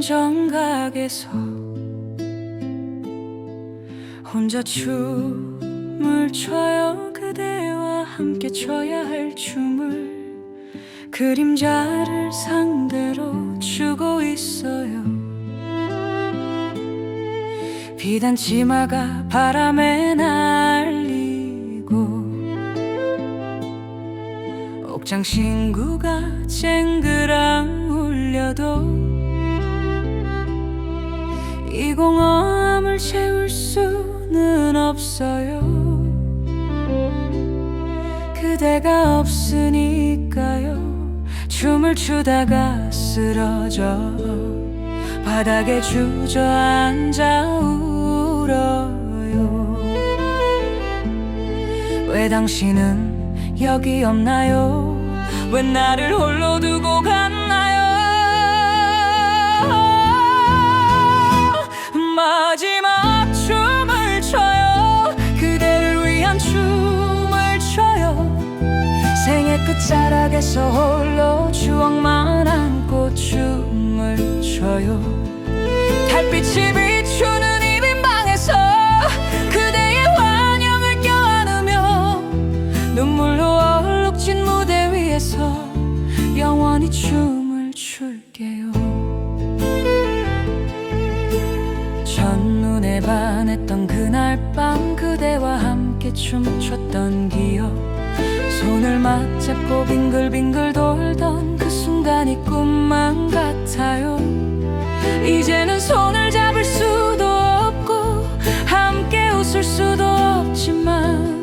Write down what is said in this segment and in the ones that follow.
정각에서 혼자 춤을 춰요. 그대와 함께 춰야 할 춤을 그림자를 상대로 추고 있어요. 비단 치마가 바람에 날리고 옥장 신구가 쨍그랑 울려도 공허함을 채울 수는 없어요. 그대가 없으니까요. 춤을 추다가 쓰러져 바닥에 주저앉아 울어요. 왜 당신은 여기 없나요? 왜 나를 홀로 자락에서 홀로 추억만 안고 춤을 춰요. 달빛이 비추는 이 빈 방에서 그대의 환영을 껴안으며 눈물로 얼룩진 무대 위에서 영원히 춤을 출게요. 첫눈에 반했던 그날 밤 그대와 함께 춤췄던 기억 손을 맞잡고 빙글빙글 돌던 그 순간이 꿈만 같아요. 이제는 손을 잡을 수도 없고 함께 웃을 수도 없지만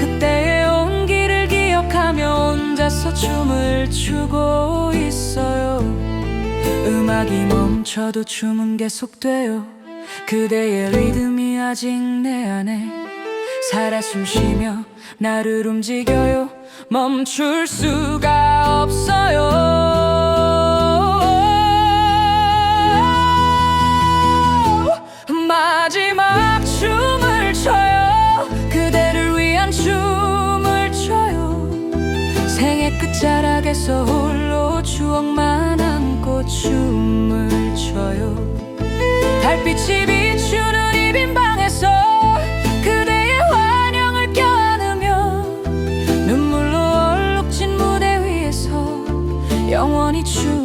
그때의 온기를 기억하며 혼자서 춤을 추고 있어요. 음악이 멈춰도 춤은 계속돼요. 그대의 리듬이 아직 내 안에 살아 숨쉬며 나를 움직여요. 멈출 수가 없어요. 마지막 춤을 춰요. 그대를 위한 춤을 춰요. 생애 끝자락에서 홀로 추억만 안고 춤을 춰요. 달빛이 비 true.